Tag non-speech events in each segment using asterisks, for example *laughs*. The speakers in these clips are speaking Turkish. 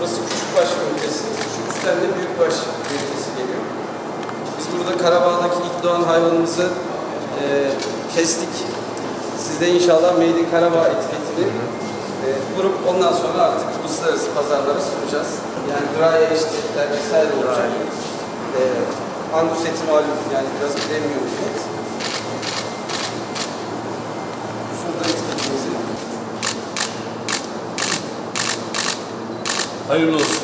Burası Küçükbaş ünitesi. Şu üstten de Büyükbaş ünitesi geliyor. Biz burada Karabağ'daki ilk doğan hayvanımızı e, kestik. Siz de inşallah Made in Karabağ etiketini e, kurup ondan sonra artık uluslararası pazarlara sunacağız. Yani gıraye eşitlikler vesaire olacak. E, Angus eti malum yani biraz bir Hayırlı olsun.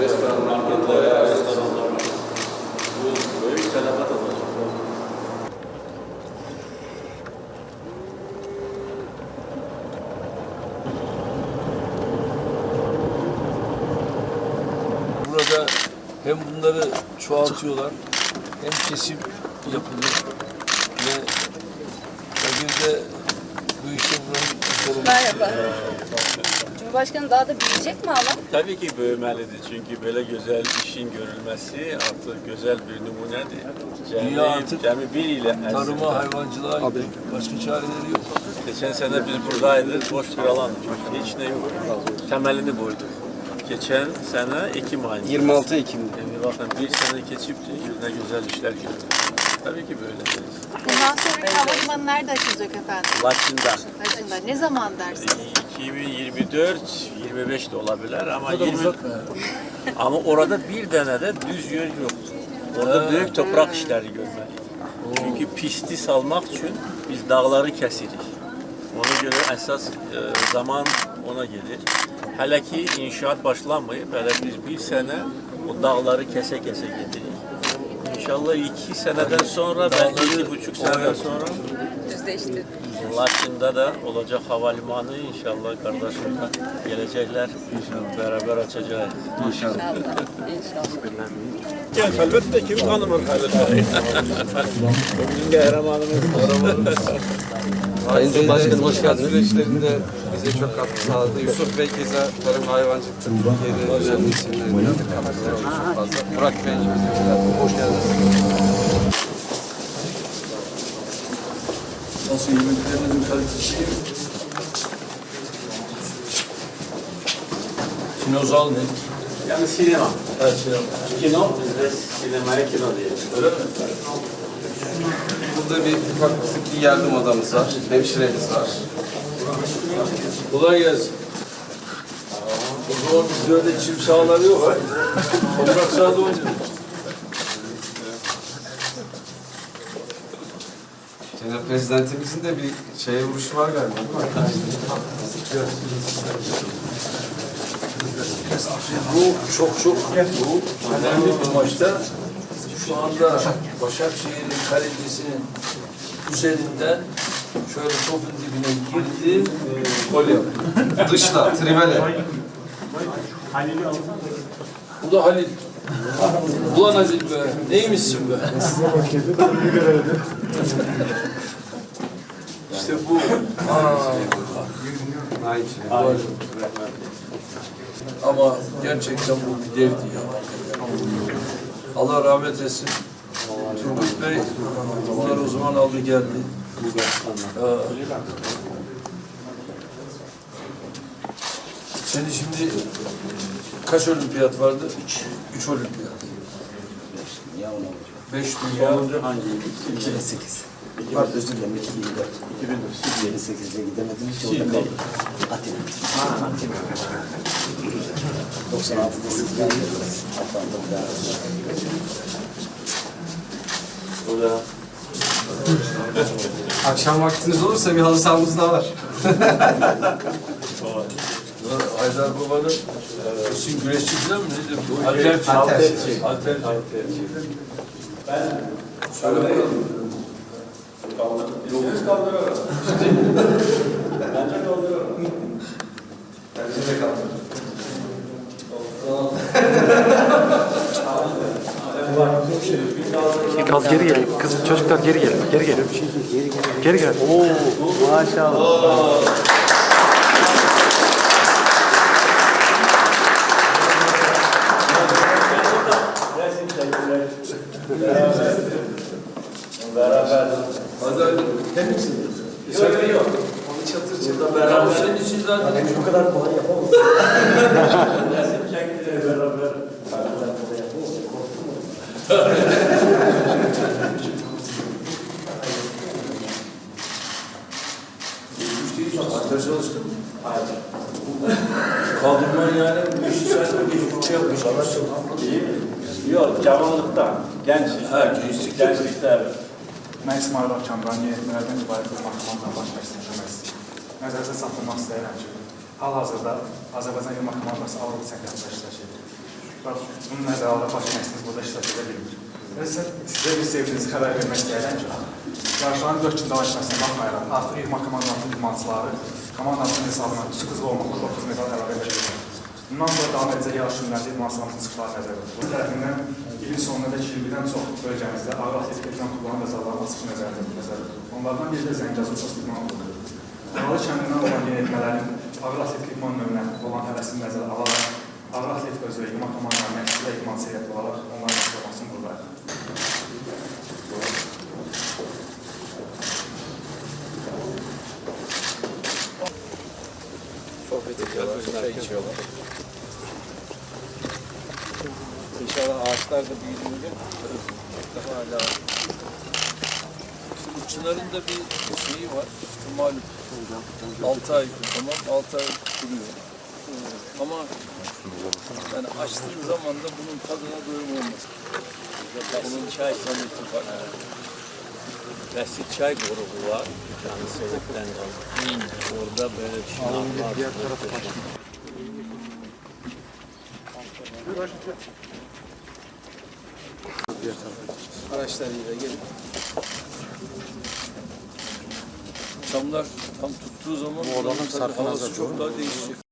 restoran Marketlere, restoranlara. Bu büyük telefat olacak. Burada hem bunları çoğaltıyorlar hem kesim yapılıyor bir de bu işte buranın sorumlusu. Merhaba. Cumhurbaşkanı daha da büyüyecek mi alan? Tabii ki büyümelidir çünkü böyle güzel işin görülmesi artık güzel bir numunedir. Cemi, Dünya artık cemi bir ile. Tarıma, hayvancılığa gidiyor. Başka çareleri yok. Geçen sene biz buradaydık, boş bir alan. Hiç ne yok. Temelini koyduk. Geçen sene Ekim ayında. 26 Ekim'de. Yani bakın bir sene geçip de ne güzel işler gördük. Tabii ki böyle. Bundan sonraki havalimanı nerede açılacak efendim? Lakin'da Açıldı. Ne zaman dersiniz? 2024-25 de olabilir ama 20 ama orada bir tane de düz yer yok. Orada büyük toprak işleri görmeliyiz. Çünkü pisti salmak için biz dağları kesirik. Ona göre esas e, zaman ona gelir. Hele ki inşaat başlanmayıp hele biz bir sene o dağları kese kese getirir. İnşallah iki seneden sonra belki iki buçuk seneden sonra Düzleşti. Laçın'da da olacak havalimanı inşallah kardeşimle gelecekler. Beraber açacağız. İnşallah. İnşallah. İnşallah. Gel elbette kim tanımır elbette. Bugün kahramanımız. Sayın Cumhurbaşkanım hoş geldiniz. Süreçlerinde bize çok katkı sağladı. Yusuf Bey keza tarım hayvancılıkta Türkiye'de önemli isimlerinden katkıları çok fazla. Burak Bey, hoş geldiniz. Nasıl yemeklerinizin kalitesi? Kinozal ne? Yani sinema. Şey var. Kino, biz de sinemaya kino diyelim. Öyle mi? Burada bir ufak tıbbi yardım odamız var. Hemşiremiz var. Kolay gelsin. O zaman bizde öyle çim sahaları yok. Toprak sahada oynuyoruz. Cenab Prezidentimizin de bir şeye vuruşu var galiba değil mi? Bu çok çok bu önemli bir maçta. Şu anda Başakşehir'in kalecisinin üzerinden şöyle topun dibine girdi, e, gol yaptı. Dışla, trivele. Bu da Halil. Ulan Halil be, neymişsin be? işte bu. Aa. Ama gerçekten bu bir devdi ya. Allah rahmet etsin. Turgut Bey bunları o zaman aldı geldi. Ya. Senin şimdi kaç olimpiyat vardı? Üç. Üç olimpiyat. Beş dünya. Hangi? 2008. Var özür dilerim 2004. 2008'de gidemedim hiç orada kaldım. Atina. Atina. 96'da siz geldiniz. Atlanta'da O da Akşam vaktiniz olursa bir halı sahamız daha var. Haydar Baba'nın Hüsnü güreşçi falan mı neydi? bu? Alterci. Alterci. Alterci. Kız geri gel. Kız çocuklar geri gel. Geri gel. Geri gel. Oo, maşallah. Hadi *laughs* hadi. Cidden misiniz? Yok yok. Onu çatır çatır. Beraber. Senin için zaten Ben bu kadar kolay *laughs* beraber. Kolay yapamam. Korktum mu? Hatta çalıştın mı? Hayır. Kaldırman yani bu işi sen geçmiş yapmış. Yok, cavanlıkta. Genç. Ha, gençlik. Gençlikte evet. Mən İsmail Akçamdan yeniyetmələrdən ibarət bir mahkumanla baş istəyirəm. Nəzərdə saxlamaq istəyirəm ki, hal-hazırda Azərbaycan Yığma Komandası Avropa çempionatında iştirak edir. Bunu nəzərə alıb baş məşqimiz burada iştirak edə bilmir. Sizə, bir sevdiyinizi xəbər vermək istəyirəm ki, yarışların 4 gün davam etməsinə baxmayaraq, artıq Yığma Komandasının idmançıları komandasının hesabına 3 qızıl olmaqla 9 medal əlavə edəcəklər. Bundan sonra davam edəcək yarış günlərdə idmançıların çıxışları nəzərdə tutulur. Bu tərəfindən ilin sonuna dək 20-dən çox bölgəmizdə ağır atletik idman klublarının məzarları açıq nəzərdə tutulur. Onlardan biri də Zəngəzur Post İdman Klubudur. Aralı kəndindən olan yeniyetmələrin ağır atletik idman növünə olan həvəsini nəzərə alaraq, ağır atletik özü idman komandalarına məşqçi və idmançı heyəti olaraq onların məşqçi buradayıq. Sohbet ediyorlar, çay içiyorlar. Da büyüdüğünde daha hala Şimdi bu Çınar'ın da bir şeyi var. İşte malum. 6 ay tamam 6 ay duruyor. Ama yani açtığın zaman da bunun tadına doyum olmaz. Onun çay sanatı var. Basit çay grubu var. Yani Sovyet'ten kalan. Orada böyle bir şey var. Diğer tarafa araçlarıyla gelip Çamlar tam tuttuğu zaman Bu tadı, sarfına çok daha değişecek.